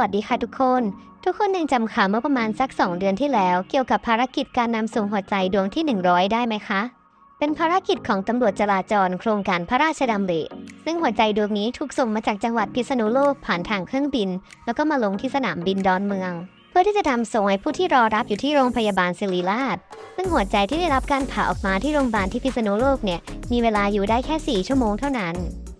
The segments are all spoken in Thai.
วัสดีค่ะทุกคน ทุกคนยังจำข่าวเมื่อประมาณสัก 2 เดือนที่แล้ว เกี่ยวกับภารกิจการนำส่งหัวใจดวงที่ 100 ได้ไหมคะ เป็นภารกิจของตำรวจจราจรโครงการพระราชดำริซึ่งหัวใจดวงนี้ถูกส่งมาจากจังหวัดพิษณุโลกผ่านทางเครื่องบิน แล้วก็มาลงที่สนามบินดอนเมือง เพื่อที่จะทำส่งให้ผู้ที่รอรับอยู่ที่โรงพยาบาลศิริราช ซึ่งหัวใจที่ได้รับการผ่าออกมาที่โรงพยาบาลที่พิษณุโลกเนี่ยมีเวลาอยู่ได้แค่ 4 ชั่วโมงเท่านั้น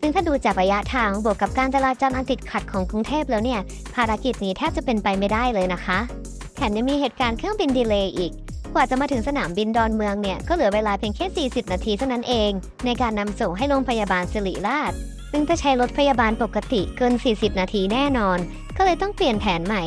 ซึ่งถ้าดูจากระยะทางบวกกับการจราจรอันติดขัดของกรุงเทพแล้วเนี่ย ภารกิจนี้แทบจะเป็นไปไม่ได้เลยนะคะ แถมยังมีเหตุการณ์เครื่องบินดีเลย์อีก กว่าจะมาถึงสนามบินดอนเมืองเนี่ย ก็เหลือเวลาเพียงแค่ 40 นาทีเท่านั้นเอง ในการนำส่งให้โรงพยาบาลสิริราช ซึ่งจะใช้รถพยาบาลปกติเกิน 40 นาทีแน่นอน ก็เลยต้องเปลี่ยนแผนใหม่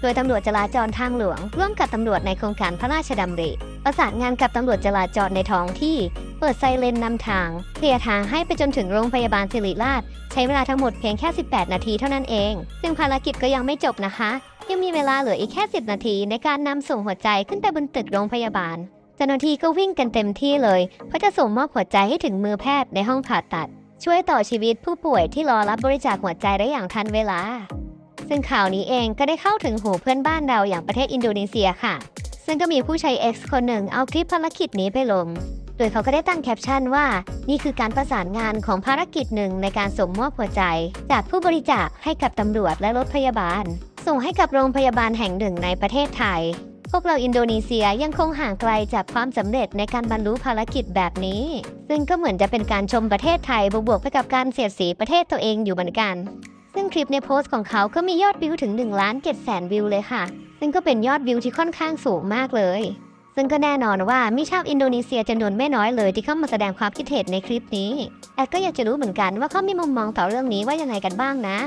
โดยตำรวจจราจรทางหลวง ร่วมกับตำรวจในโครงการพระราชดำริ ประสานงานกับตำรวจจราจรในท้องที่ เปิดไซเรนนำทางเคลียร์ทางให้ไปจนถึงโรงพยาบาลสิริราช ใช้เวลาทั้งหมดเพียงแค่ 18 นาทีเท่านั้นเอง ซึ่งภารกิจก็ยังไม่จบนะคะ ยังมีเวลาเหลืออีกแค่ 10 นาทีในการนำส่งหัวใจขึ้นไปบนตึกโรงพยาบาลเจ้าหน้าที่ก็วิ่งกันเต็มที่เลย เพื่อจะส่งมอบหัวใจให้ถึงมือแพทย์ในห้องผ่าตัด ช่วยต่อชีวิตผู้ป่วยที่รอรับบริจาคหัวใจได้อย่างทันเวลา ซึ่งข่าวนี้เองก็ได้เข้าถึงหูเพื่อนบ้านเราอย่างประเทศอินโดนีเซียค่ะ ซึ่งก็มีผู้ใช้ X คนหนึ่งเอาคลิปภารกิจนี้ไปลง โดยเขาก็ได้ตั้งแคปชั่นว่า นี่คือการประสานงานของภารกิจหนึ่งในการส่งมอบหัวใจ จากผู้บริจาคให้กับตำรวจและรถพยาบาล ส่งให้กับโรงพยาบาลแห่งหนึ่งในประเทศไทย พวกเราอินโดนีเซียยังคงห่างไกลจากความสำเร็จในการบรรลุภารกิจแบบนี้ ซึ่งก็เหมือนจะเป็นการชมประเทศไทยบวกไปกับการเสียดสีประเทศตัวเองอยู่เหมือนกัน ซึ่งคลิปในโพสต์ของเขาก็มียอดวิวถึง1ล้าน7แสนวิวเลยค่ะ ซึ่งก็เป็นยอดวิวที่ค่อนข้างสูงมากเลย ซึ่งก็แน่นอนว่ามีชาวอินโดนีเซียจำนวนไม่น้อยเลยที่เข้ามาแสดงความคิดเห็นในคลิปนี้แอดก็อยากจะรู้เหมือนกันว่าเขามีมุมมองต่อเรื่องนี้ว่ายังไงกันบ้างนะ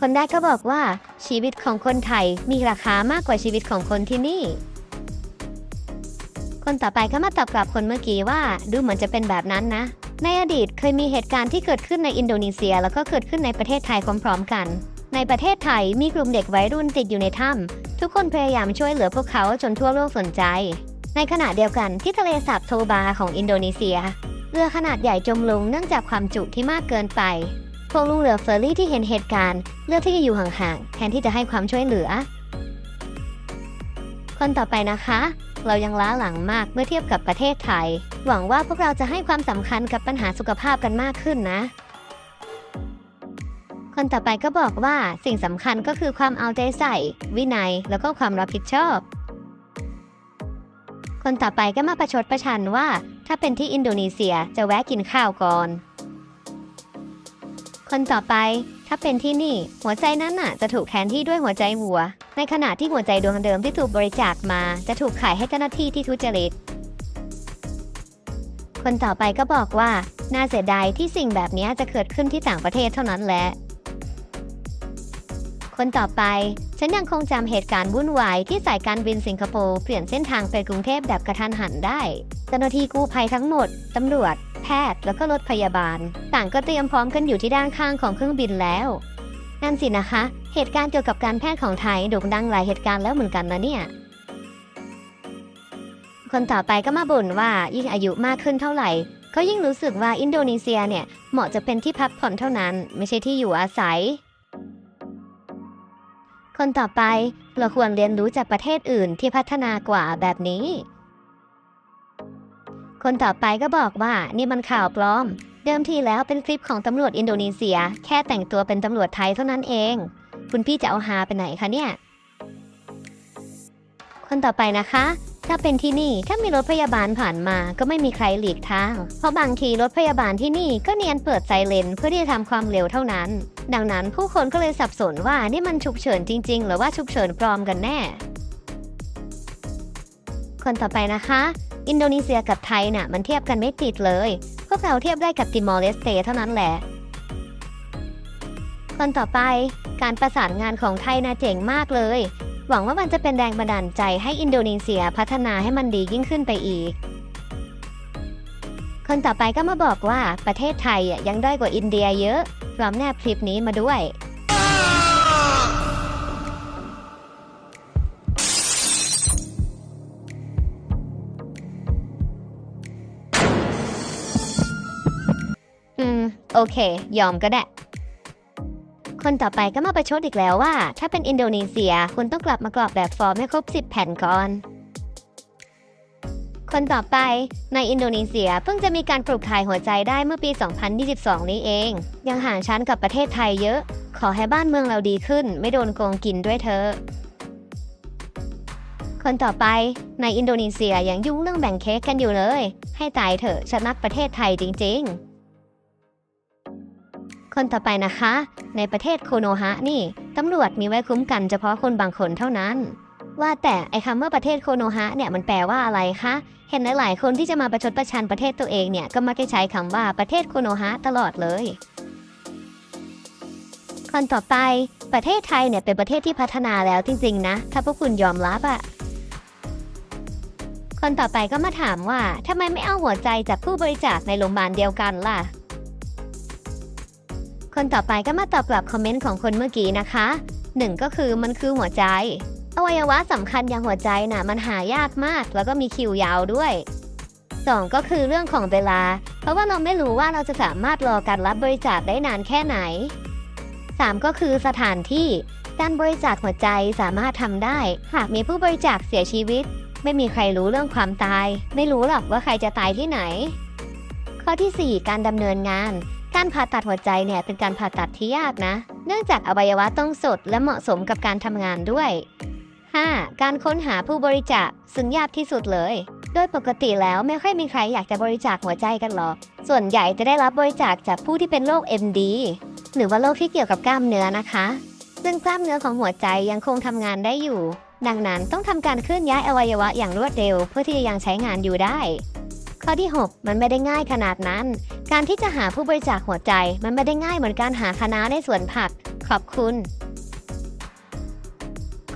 คนแรกก็บอกว่า ชีวิตของคนไทยมีราคามากกว่าชีวิตของคนที่นี่ คนต่อไปก็มาตอบกลับคนเมื่อกี้ว่า ดูเหมือนจะเป็นแบบนั้นนะในอดีตเคยมีเหตุการณ์ที่เกิดขึ้นในอินโดนีเซีย แล้วก็เกิดขึ้นในประเทศไทยพร้อมๆกัน ในประเทศไทยมีกลุ่มเด็กวัยรุ่นติดอยู่ในถ้ำทุกคนพยายามช่วยเหลือพวกเขาจนทั่วโลกสนใจ ในขณะเดียวกันที่ทะเลสาบโทบาของอินโดนีเซีย เรือขนาดใหญ่จมลงเนื่องจากความจุที่มากเกินไปพวกลูกเรือเฟอร์รี่ที่เห็นเหตุการณ์เลือกที่จะอยู่ห่างๆแทนที่จะให้ความช่วยเหลือ คนต่อไปนะคะ เรายังล้าหลังมากเมื่อเทียบกับประเทศไทย หวังว่าพวกเราจะให้ความสำคัญกับปัญหาสุขภาพกันมากขึ้นนะ คนต่อไปก็บอกว่าสิ่งสำคัญก็คือความเอาใจใส่ วินัยแล้วก็ความรับผิดชอบ คนต่อไปก็มาประชดประชันว่า ถ้าเป็นที่อินโดนีเซียจะแวะกินข้าวก่อน คนต่อไปถ้าเป็นที่นี่ หัวใจนั้นน่ะจะถูกแทนที่ด้วยหัวใจวัว ในขณะที่หัวใจดวงเดิมที่ถูกบริจาคมา จะถูกขายให้เจ้าหน้าที่ที่ทุจริตคนต่อไปก็บอกว่าน่าเสียดายที่สิ่งแบบนี้จะเกิดขึ้นที่ต่างประเทศเท่านั้นแหละ คนต่อไป ฉันยังคงจำเหตุการณ์วุ่นวายที่สายการบินสิงคโปร์เปลี่ยนเส้นทางไปกรุงเทพแบบกระทันหันได้เจ้าหน้าที่กู้ภัยทั้งหมด ตำรวจ แพทย์ แล้วก็รถพยาบาล ต่างก็เตรียมพร้อมกันอยู่ที่ด้านข้างของเครื่องบินแล้วนั่นสินะคะ เหตุการณ์เกี่ยวกับการแพทย์ของไทยโด่งดังหลายเหตุการณ์แล้วเหมือนกันนะเนี่ยคนต่อไปก็มาบ่นว่ายิ่งอายุมากขึ้นเท่าไหร่ก็ยิ่งรู้สึกว่าอินโดนีเซียเนี่ยเหมาะจะเป็นที่พักผ่อนเท่านั้น ไม่ใช่ที่อยู่อาศัย คนต่อไปเราควรเรียนรู้จากประเทศอื่นที่พัฒนากว่าแบบนี้ คนต่อไปก็บอกว่านี่มันข่าวปลอม เดิมทีแล้วเป็นคลิปของตำรวจอินโดนีเซีย แค่แต่งตัวเป็นตำรวจไทยเท่านั้นเอง คุณพี่จะเอาฮาไปไหนคะเนี่ย คนต่อไปนะคะ ถ้าเป็นที่นี่ถ้ามีรถพยาบาลผ่านมาก็ไม่มีใครหลีกทาง เพราะบางทีรถพยาบาลที่นี่ก็เนียนเปิดไซเรนเพื่อที่จะทำความเร็วเท่านั้น ดังนั้นผู้คนก็เลยสับสนว่านี่มันฉุกเฉินจริง ๆ หรือว่าฉุกเฉินปลอมกันแน่ คนต่อไปนะคะ อินโดนีเซียกับไทยน่ะมันเทียบกันไม่ติดเลย พวกเราเทียบได้กับติมอร์เลสเตเท่านั้นแหละ คนต่อไปการประสานงานของไทยน่าเจ๋งมากเลย หวังว่ามันจะเป็นแรงบันดาลใจให้อินโดนีเซียพัฒนาให้มันดียิ่งขึ้นไปอีกคนต่อไปก็มาบอกว่าประเทศไทยยังด้อยกว่าอินเดียเยอะ พร้อมแนบคลิปนี้มาด้วย อืม โอเค ยอมก็ได้ คนต่อไปก็มาประชดอีกแล้วว่า ถ้าเป็นอินโดนีเซีย คุณต้องกลับมากรอกแบบฟอร์มให้ครบ 10 แผ่นก่อน คนต่อไป ในอินโดนีเซียเพิ่งจะมีการปลูกถ่ายหัวใจได้เมื่อปี 2022 นี้เอง ยังห่างชั้นกับประเทศไทยเยอะ ขอให้บ้านเมืองเราดีขึ้น ไม่โดนโกงกินด้วยเธอ คนต่อไป ในอินโดนีเซียยังยุ่งเรื่องแบ่งเค้กกันอยู่เลย ให้ตายเถอะฉันรักประเทศไทยจริง ๆคนต่อไปนะคะ ในประเทศโคโนฮะนี่ ตำรวจมีไว้คุ้มกันเฉพาะคนบางคนเท่านั้น ว่าแต่ไอ้คำว่าประเทศโคโนฮะเนี่ยมันแปลว่าอะไรคะ เห็นหลายๆคนที่จะมาประชดประชันประเทศตัวเองเนี่ยก็มักจะใช้คำว่าประเทศโคโนฮะตลอดเลยคนต่อไปประเทศไทยเนี่ยเป็นประเทศที่พัฒนาแล้วจริงๆนะ ถ้าพวกคุณยอมรับอะคนต่อไปก็มาถามว่าทำไมไม่เอาหัวใจจากผู้บริจาคในโรงพยาบาลเดียวกันล่ะ คนต่อไปก็มาตอบกลับคอมเมนต์ของคนเมื่อกี้นะคะหนึ่งก็คือมันคือหัวใจ อวัยวะสำคัญอย่างหัวใจน่ะมันหายากมาก แล้วก็มีคิวยาวด้วย 2 ก็คือเรื่องของเวลา เพราะว่าเราไม่รู้ว่าเราจะสามารถรอการรับบริจาคได้นานแค่ไหน 3 ก็คือสถานที่การบริจาคหัวใจสามารถทำได้ หากมีผู้บริจาคเสียชีวิต ไม่มีใครรู้เรื่องความตาย ไม่รู้หรอกว่าใครจะตายที่ไหน ข้อทีสี่4 การดำเนินงาน การผ่าตัดหัวใจเนี่ยเป็นการผ่าตัดที่ยากนะ เนื่องจากอวัยวะต้องสดและเหมาะสมกับการทำงานด้วย 5. การค้นหาผู้บริจาคซึ่งยากที่สุดเลย โดยปกติแล้วไม่ค่อยมีใครอยากจะบริจาคหัวใจกันหรอก ส่วนใหญ่จะได้รับบริจาคจากผู้ที่เป็นโรค MD หรือว่าโรคที่เกี่ยวกับกล้ามเนื้อนะคะ ซึ่งกล้ามเนื้อของหัวใจยังคงทำงานได้อยู่ ดังนั้นต้องทำการเคลื่อนย้ายอวัยวะอย่างรวดเร็ว เพื่อที่จะยังใช้งานอยู่ได้ ข้อที่ 6 มันไม่ได้ง่ายขนาดนั้น การที่จะหาผู้บริจาคหัวใจมันไม่ได้ง่ายเหมือนการหาคณะน้าในสวนผัก ขอบคุณ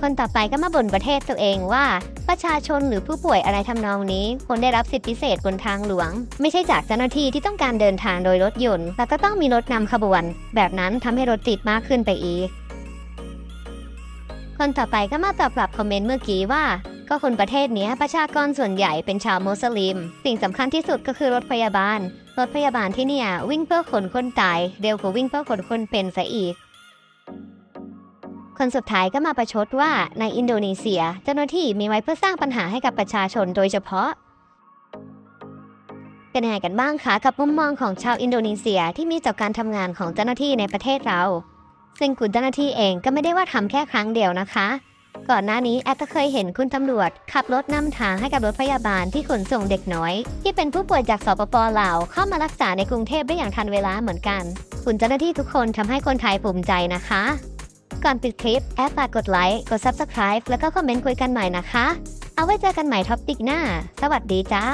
คนต่อไปก็มาบ่นประเทศตัวเองว่า ประชาชนหรือผู้ป่วยอะไรทำนองนี้ควรได้รับสิทธิพิเศษบนทางหลวง ไม่ใช่จากเจ้าหน้าที่ที่ต้องการเดินทางโดยรถยนต์แต่ก็ต้องมีรถนำขบวน แบบนั้นทำให้รถติดมากขึ้นไปอีก คนต่อไปก็มาตอบกลับคอมเมนต์เมื่อกี้ว่าก็คนประเทศนี้ประชากรส่วนใหญ่เป็นชาวมุสลิม สิ่งสำคัญที่สุดก็คือรถพยาบาล รถพยาบาลที่เนี่ยวิ่งเพื่อขนคนตายเร็วกว่าวิ่งเพื่อขนคนเป็นซะอีก คนสุดท้ายก็มาประชดว่าในอินโดนีเซียเจ้าหน้าที่มีไว้เพื่อสร้างปัญหาให้กับประชาชนโดยเฉพาะเป็นยังไงกันบ้างคะกับมุมมองของชาวอินโดนีเซียที่มีต่อการทำงานของเจ้าหน้าที่ในประเทศเรา ซึ่งคุณเจ้าหน้าที่เองก็ไม่ได้ว่าทำแค่ครั้งเดียวนะคะ ก่อนหน้านี้แอดก็เคยเห็นคุณตำรวจ ขับรถนำทางให้กับรถพยาบาลที่ขนส่งเด็กน้อย ที่เป็นผู้ป่วยจากสปปลาวเข้ามารักษาในกรุงเทพได้อย่างทันเวลาเหมือนกัน คุณเจ้าหน้าที่ทุกคนทำให้คนไทยภูมิใจนะคะ ก่อนปิดคลิปแอบฝากกดไลค์ กด Subscribe แล้วก็คอมเมนต์คุยกันหน่อยนะคะ เอาไว้เจอกันใหม่ท็อปติกหน้า สวัสดีจ้า